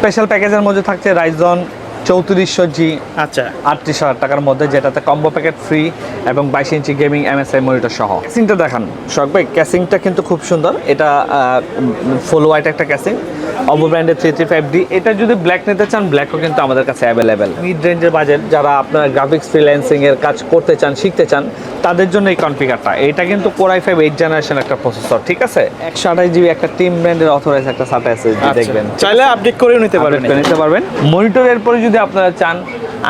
Special প্যাকেজের মধ্যে থাকছে রাইজন চৌত্রিশশো জি। আচ্ছা। আটত্রিশ হাজার টাকার মধ্যে যেটাতে কম্বো প্যাকেট ফ্রি এবং বাইশ ইঞ্চি গেমিং এমএসআই মনিটর সহ। ক্যাসিংটা দেখান। শখ ভাই ক্যাসিংটা কিন্তু খুব সুন্দর। এটা ফুল হোয়াইট একটা ক্যাসিং অবো ব্র্যান্ডের থ্রি থ্রি ফাইভ ডি এটা যদি ব্ল্যাক নিতে চান ব্ল্যাকও কিন্তু আমাদের কাছে অ্যাভেলেবেল মিড রেঞ্জের বাজেট যারা আপনার গ্রাফিক্স ফ্রিল্যান্সিং এর কাজ করতে চান শিখতে চান তাদের জন্য এই কনফিগারটা এটা কিন্তু core i five eight generation একটা প্রসেসর ঠিক আছে? একশো আঠাশ জিবি একটা টিম ব্র্যান্ডের অথরাইজ একটা সাটা এসএসডি দেখবেন আচ্ছা। চাইলে আপডেট করেও নিতে পারবেন। নিতে পারবেন। মনিটরের পরে যদি আপনারা চান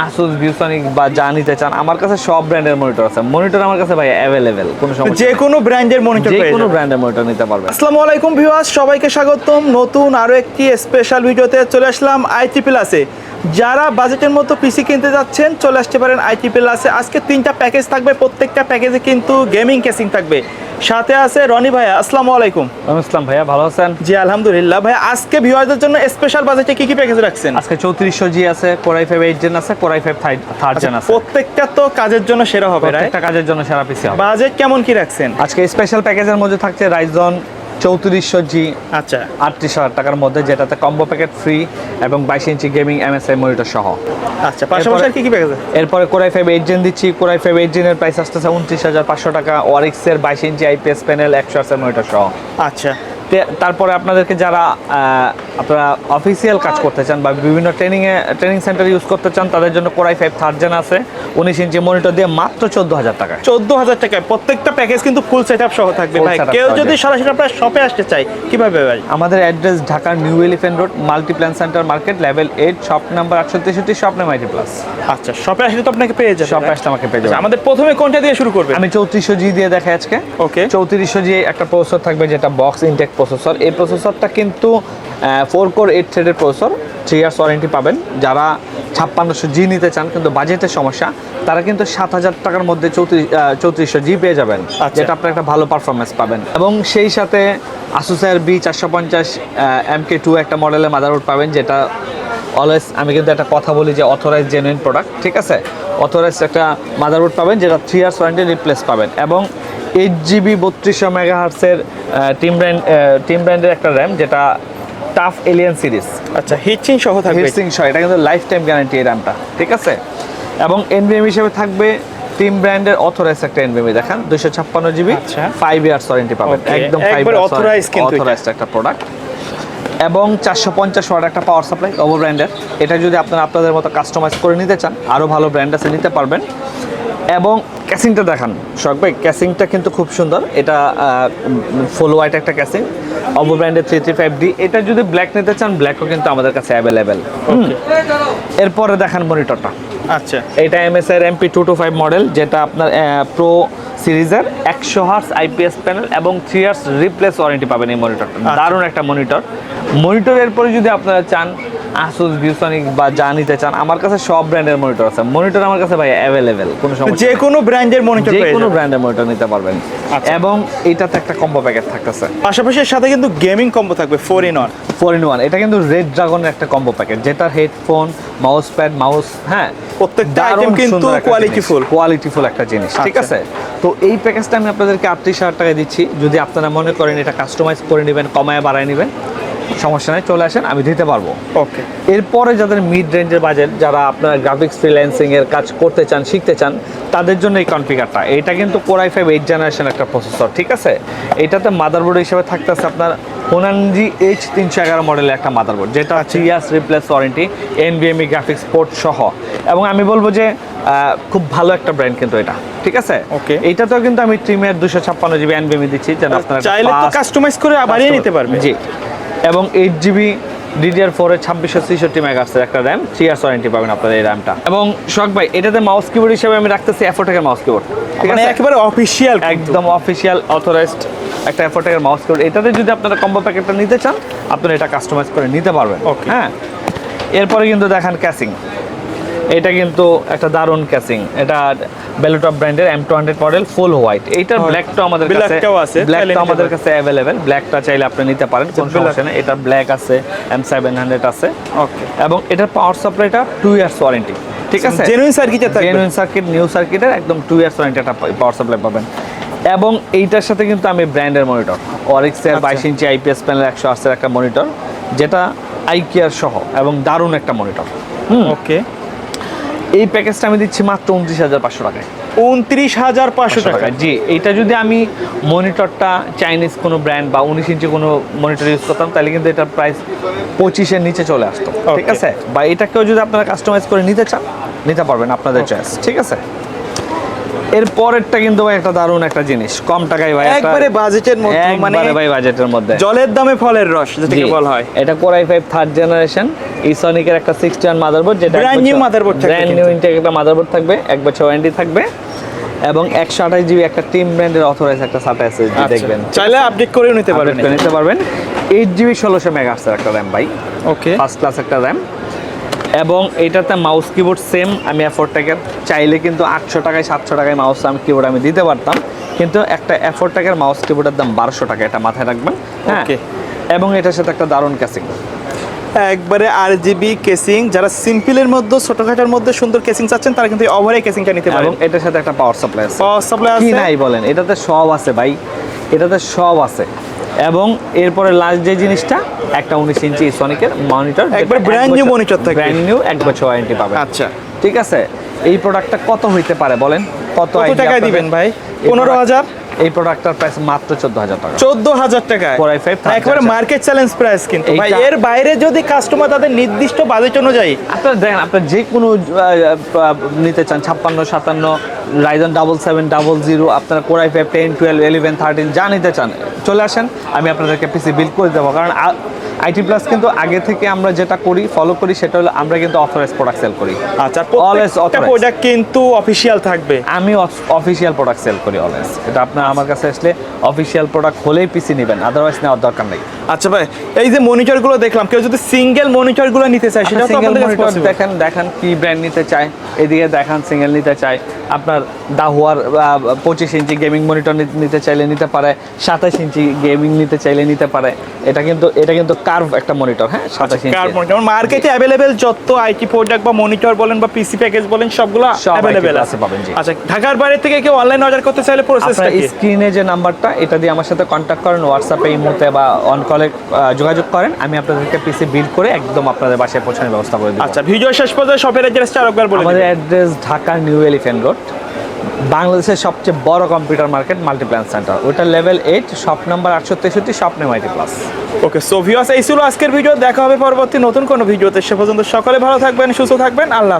আসুস ভিউসনিক বা যা নিতে চান আমার কাছে সব ব্র্যান্ডের মনিটর আছে। মনিটর আমার কাছে ভাই অ্যাভেলেবেল কোনো সমস্যা যে কোনো ব্র্যান্ডের মনিটর যে কোনো ব্র্যান্ডের মনিটর নিতে পারবে আসসালামু আলাইকুম ভিউয়ার্স সবাইকে স্বাগতম। নতুন আরও একটি স্পেশাল ভিডিওতে চলে আসলাম আইটি প্লাসে যারা বাজেটের মতো পিসি কিনতে যাচ্ছেন চলে আসতে পারেন আইটি প্লাসে আজকে তিনটা প্যাকেজ থাকবে প্রত্যেকটা প্যাকেজে কিন্তু গেমিং কেসিং থাকবে। সাথে আছে রনি ভাইয়া আসসালামু আলাইকুম। ইসলাম ভাইয়া ভালো আছেন? জি আলহামদুলিল্লাহ। ভাই আজকে ভিউয়ারদের জন্য স্পেশাল বাজেটে কি কি প্যাকেজ রাখছেন? আজকে চৌত্রিশশো জি আছে core i five eight gen আছে core i five third gen আছে। প্রত্যেকটা তো কাজের জন্য সেরা হবে রাইট প্রত্যেকটা কাজের জন্য সেরা পিসি হবে। বাজেট কেমন কি রাখছেন? আজকে স্পেশাল প্যাকেজের মধ্যে থাকছে রাইজন চৌত্রিশশো জি আচ্ছা। আটত্রিশ হাজার টাকার মধ্যে যেটাতে কম্বো প্যাকেট ফ্রি এবং বাইশ ইঞ্চি গেমিং এমএসআই মনিটর সহ। আচ্ছা পাশাপাশি আর কি কি প্যাকেজ এরপরে core i five eight gen দিচ্ছি। কোরাই ফাইভ এইট জেনের প্রাইস আসতেছে উনত্রিশ হাজার পাঁচশো টাকা। ওয়ারিক্সের বাইশ ইঞ্চি আইপিএস প্যানেল একশো আটশো মনিটর সহ। আচ্ছা। তারপরে আপনাদেরকে যারা আপনারা অফিসিয়াল কাজ করতে চান বা বিভিন্ন ট্রেনিংয়ে ট্রেনিং সেন্টার ইউজ করতে চান তাদের জন্য কোরাই ফাইভ থার্ড জেন আছে উনিশ ইঞ্চি মনিটর দিয়ে মাত্র চোদ্দ হাজার টাকা চোদ্দ হাজার টাকায়। প্রত্যেকটা প্যাকেজ কিন্তু ফুল সেট আপ সহ থাকবে ভাই। কেউ যদি। সরাসরি আপনার শপে আসতে চাই কীভাবে ভাই? আমাদের অ্যাড্রেস ঢাকার new elephant road multiplan centre market level eight shop number একশো তেষট্টি শপ নেম আইটি প্লাস আচ্ছা শপে আসলে তো আপনাকে পেয়ে যাবে শপে? আসলে আমাকে পেয়ে যাবে আমাদের প্রথমে কোনটা দিয়ে শুরু করবে আমি চৌত্রিশশো জি দিয়ে দেখাই আজকে। ওকে চৌত্রিশশো জি একটা প্রসেসর থাকবে যেটা বক্স ইনটেক প্রসেসর এই প্রসেসরটা কিন্তু ফোর কোর এইট থ্রেডের প্রসেসর থ্রি ইয়ার্স ওয়ারেন্টি পাবেন। যারা ছাপ্পান্নশো জি নিতে চান কিন্তু বাজেটের সমস্যা তারা কিন্তু সাত হাজার টাকার মধ্যে চৌত্রিশ চৌত্রিশশো জি পেয়ে যাবেন। আচ্ছা। যেটা আপনার একটা ভালো পারফরমেন্স পাবেন। এবং সেই সাথে আসুসের বি চারশো পঞ্চাশ এম কে টু একটা মডেলের মাদারবোর্ড পাবেন যেটা অলওয়েজ আমি কিন্তু একটা কথা বলি যে অথরাইজ জেনুইন প্রোডাক্ট ঠিক আছে? অথরাইজ একটা মাদারবোর্ড পাবেন যেটা থ্রি ইয়ার্স ওয়ারেন্টি রিপ্লেস পাবেন। এবং এইট জিবি বত্রিশশো মেগা হার্সের টিম ব্র্যান্ড টিম ব্র্যান্ডের একটা র্যাম যেটা টাফ এলিয়ান সিরিজ আচ্ছা হিটচিং সহ থাকবে। হিটসিং সহ এটা কিন্তু লাইফ টাইম গ্যারান্টি এই র্যামটা ঠিক আছে? এবং এনবিএম হিসেবে থাকবে টিম ব্র্যান্ডের অথরাইজ একটা এনবিএম দেখেন দুইশো ছাপ্পান্ন জিবি। ফাইভ ইয়ার্স ওয়ারেন্টি পাবেন। একদম ফাইভ এটা। অথরাইজড একটা প্রোডাক্ট এবং চারশো পঞ্চাশ ওয়াট একটা পাওয়ার সাপ্লাই ওভো ব্র্যান্ডের এটা যদি আপনারা আপনাদের মতো কাস্টমাইজ করে নিতে চান আরও ভালো ব্র্যান্ড আছে নিতে পারবেন। এবং ক্যাসিংটা দেখান। শখ ভাই ক্যাসিংটা কিন্তু খুব সুন্দর। এটা ফুল হোয়াইট একটা ক্যাসিং। ওভো ব্র্যান্ডের থ্রি থ্রি ফাইভ ডি এটা যদি ব্ল্যাক নিতে চান ব্ল্যাকও কিন্তু আমাদের কাছে অ্যাভেলেবেল এরপরে দেখান মনিটরটা আচ্ছা। এটা MSI MP two two five model যেটা আপনার প্রো সিরিজের একশো হার্স আইপিএস প্যানেল এবং থ্রি ইয়ার্স রিপ্লেস ওয়ারেন্টি পাবেন এই মনিটরটা দারুণ একটা মনিটর মনিটরের পরে যদি আপনারা চান আসুস ভিউসনিক বা যা নিতে চান আমার কাছে সব ব্র্যান্ডের মনিটর আছে। মনিটর আমার কাছে ভাই অ্যাভেলেবেল কোনো সমস্যা যে কোনো ব্র্যান্ডের মনিটর যে কোনো ব্র্যান্ডের মনিটর নিতে পারবেন। আচ্ছা। এবং এটাতে একটা কম্বো প্যাকেট থাকতেছে। পাশাপাশি এর সাথে কিন্তু গেমিং কম্বো থাকবে four in one four in one এটা কিন্তু রেড ড্রাগনের একটা কম্বো প্যাকেট যেটা হেডফোন মাউস প্যাড মাউস হ্যাঁ প্রত্যেকটা item কিন্তু qualityful। জিনিস, একটা জিনিস ঠিক আচ্ছা। আছে? তো এই প্যাকেজটা আমি আপনাদেরকে আটত্রিশ হাজার টাকা দিচ্ছি। যদি আপনারা মনে করেন এটা কাস্টমাইজ করে নেবেন কমায় বাড়ায় নেবেন সমস্যা নেই চলে আসেন আমি দিতে পারব। ওকে এরপরে যাদের মিড রেঞ্জের বাজেট যারা আপনার গ্রাফিক্স ফ্রিল্যান্সিং এর কাজ করতে চান শিখতে চান তাদের জন্য এই কনফিগারটা এটা কিন্তু core i five eight generation একটা প্রসেসর ঠিক আছে? এটাতে মাদারবোর্ড হিসেবে থাকতেছে আপনার হোনানজি এইচ তিনশো এগারো মডেলের একটা মাদারবোর্ড যেটা three years replace warranty N এনবিএমই graphics port সহ। এবং আমি বলব যে খুব ভালো একটা ব্র্যান্ড কিন্তু এটা ঠিক আছে? Okay. এইটাতেও কিন্তু আমি ট্রিমের দুশো ছাপ্পান্ন জিবি এনবিএমই দিচ্ছি যেন আপনারা চাইলে কাস্টমাইজ করে বাড়িয়ে নিতে পারবে। জি। এবং এইট জিবি ডিডিআর ফোরে ছাব্বিশশো ছেষট্টি মেগাহার্সের একটা র্যাম থ্রি ইয়ার্স ওয়ারেন্টি পাবেন আপনাদের এই র্যামটা এবং শখ ভাই এটাতে মাউস কিবোর্ড হিসেবে আমি রাখতেছি অ্যাফোটেকের মাউস কিবোর্ড ঠিক আছে? একেবারে অফিসিয়াল একদম অফিসিয়াল অথরাইজড একটা অ্যাফোটেকের মাউস কিবোর্ড এটাতে যদি আপনারা কম্বো প্যাকেটটা নিতে চান আপনারা এটা কাস্টমাইজ করে নিতে পারবেন। ওকে হ্যাঁ? এরপরে কিন্তু দেখেন ক্যাসিং এটা কিন্তু একটা দারুণ ক্যাসিং এটা বেলুটপ ব্র্যান্ডের M two hundred model full white এইটার হয়। ব্ল্যাকটা আমাদের কাছে আছে, ব্ল্যাকটা আমাদের কাছে অ্যাভেলেবেল ব্ল্যাকটা চাইলে আপনি নিতে পারেন কোনো। সমস্যা নেই। এটা ব্ল্যাক আছে এম সেভেন হান্ড্রেড আছে। ওকে এবং এটার পাওয়ার সাপ্লাইটা টু ইয়ার্স ওয়ারেন্টি ঠিক আছে? জেনুইন সার্কিটে জেনুইন সার্কিট নিউ সার্কিটের একদম টু ইয়ার্স ওয়ারেন্টি একটা পাওয়ার সাপ্লাই পাবেন। এবং এইটার সাথে কিন্তু আমি ব্র্যান্ডের মনিটর অরিক্সের। বাইশ ইঞ্চি আইপিএস প্যানেল একশো আটসের একটা মনিটর যেটা আইকিয়ার সহ এবং দারুণ একটা মনিটর হুম? ওকে এই প্যাকেজটা আমি দিচ্ছি মাত্র উনত্রিশ হাজার পাঁচশো টাকায়। উনত্রিশ হাজার পাঁচশো টাকা জি এটা যদি আমি মনিটরটা চাইনিজ কোনো ব্র্যান্ড বা উনিশ ইঞ্চি কোনো মনিটর ইউজ করতাম তাহলে কিন্তু এটার প্রাইস পঁচিশের নিচে চলে আসতো। ঠিক আছে? বা এটাকেও যদি আপনারা কাস্টমাইজ করে নিতে চান নিতে পারবেন আপনাদের চয়েস ঠিক আছে? এর পরেরটা কিন্তু ভাই একটা দারুণ একটা জিনিস। কম টাকায় ভাই একবারে বাজেটের মধ্যে মানে ভাই বাজেটের মধ্যে। জলের দামে ফলের রস যেটাকে বলা হয়। এটা core i five third generation ইসনিকের একটা সিক্সটি ওয়ান মাদারবোর্ড যেটা Brand new motherboard থাকবে ব্র্যান্ড নিউ ইনটেক একটা মাদারবোর্ড থাকবে এক বছর ওয়ারেন্টি থাকবে এবং একশো আঠাশ জিবি একটা টিম ব্র্যান্ডের অথরাইজ একটা সাটা এসএসডি দেখবেন। আচ্ছা, চাইলে আপডেট করে নিতে পারবেন নিতে পারবেন। এইট জিবি ষোলোশো মেগাহার্সের একটা র্যাম ভাই। ওকে ফার্স্ট ক্লাস একটা র্যাম এবং এটাতে মাউস কিবোর্ড সেম আমি অ্যাফোর্টেকের চাইলে কিন্তু আটশো টাকায় সাতশো টাকায় মাউস আমি কিবোর্ড আমি দিতে পারতাম। কিন্তু একটা অ্যাফোর্টেকের মাউস কিবোর্ডের দাম বারোশো টাকা এটা মাথায় রাখবেন। হ্যাঁ? এবং এটার সাথে একটা দারুণ ক্যাসিং একবারে আর জিবি কেসিং যারা সিম্পলের মধ্যে ছোটখাটোর মধ্যে সুন্দর কেসিং চাচ্ছেন তারা কিন্তু ওভারে কেসিংটা নিতে পারেন। এটার সাথে একটা পাওয়ার সাপ্লাই আছে। পাওয়ার সাপ্লাই আছে? কি নাই বলেন এটাতে সব আছে ভাই। এটাতে সব আছে। এবং এরপরে লাস্ট যে জিনিসটা একটা উনিশ ইঞ্চি সনিকের মনিটর একবার brand new monitor থাকবে। ব্র্যান্ড নিউ এক বছর ওয়ারেন্টি পাবে আচ্ছা। ঠিক আছে? এই প্রোডাক্টটা কত হইতে পারে বলেন? কত টাকায় দিবেন ভাই? পনেরো হাজার? এই প্রোডাক্টটার প্রাইস মাত্র চোদ্দ হাজার টাকা। চোদ্দ হাজার টাকায়? Core i5 third একবারে মার্কেট চ্যালেঞ্জ প্রাইস কিন্তু ভাই। এর বাইরে যদি কাস্টমার তাদের নির্দিষ্ট বাজেট অনুযায়ী আপনার দেখেন আপনার যে কোনো নিতে চান ছাপ্পান্ন সাতান্ন Ryzen double seven double zero আপনার core i five ten twelve eleven thirteen যা নিতে চান চলে আসেন। আমি আপনাদেরকে পিসি বিল করে দেবো। কারণ আইটি প্লাস কিন্তু আগে থেকে আমরা যেটা করি ফলো করি সেটা হলো আমরা কিন্তু অথরাইজ প্রোডাক্ট সেল করি। আচ্ছা প্রত্যেকটা প্রোডাক্ট কিন্তু অফিসিয়াল থাকবে। আমি অফিসিয়াল প্রোডাক্ট সেল করি অলওয়েজ এটা আপনার আমার কাছে আসলে অফিসিয়াল প্রোডাক্ট হলেই পিসি নেবেন আদারওয়াইজ নেওয়ার দরকার নেই। আচ্ছা ভাই এই যে মনিটরগুলো দেখলাম কেউ যদি সিঙ্গেল মনিটরগুলো নিতে চায় সেটা সিঙ্গেল মনিটর। দেখেন দেখান কি ব্র্যান্ড নিতে চায়। এদিকে দেখান সিঙ্গেল নিতে চায়। আপনার দাহুয়ার পঁচিশ ইঞ্চি গেমিং মনিটর নিতে চাইলে নিতে পারে সাতাশ ইঞ্চি গেমিং নিতে চাইলে নিতে পারে। এটা কিন্তু এটা কিন্তু কার্ভ একটা মনিটর হ্যাঁ সাতাশ কার ইঞ্চি মনিটর মার্কেটে অ্যাভেলেবেল যত আইটি প্রোডাক্ট বা মনিটর বলেন বা পিসি প্যাকেজ বলেন সবগুলো অ্যাভেলেবেল আছে। পাবেন, জি। আচ্ছা ঢাকার বাইরে থেকে কেউ অনলাইন অর্ডার করতে চাইলে প্রসেসটা কি? স্ক্রিনে যে নাম্বারটা এটা দিয়ে আমার সাথে কন্ট্যাক্ট করেন হোয়াটসঅ্যাপে ইমোতে বা অন কলে যোগাযোগ করেন আমি আপনাদেরকে পিসি বিল করে একদম আপনাদের বাসায় পৌঁছানোর ব্যবস্থা করে দিই আচ্ছা ভিডিও শেষ পর্যন্ত শপের অ্যাড্রেসটা আরেকবার বলে আমাদের। Address Dhaka new elephant road বাংলাদেশের সবচেয়ে বড় কম্পিউটার মার্কেট মাল্টিপ্ল্যান সেন্টার ওটা লেভেল এইট শপ নাম্বার আটশো তেষট্টি shop name IT plus okay so viewers এই ছিল আজকের ভিডিও দেখা হবে পরবর্তী নতুন কোনো ভিডিওতে সে পর্যন্ত সকলে ভালো থাকবেন সুস্থ থাকবেন। আল্লাহ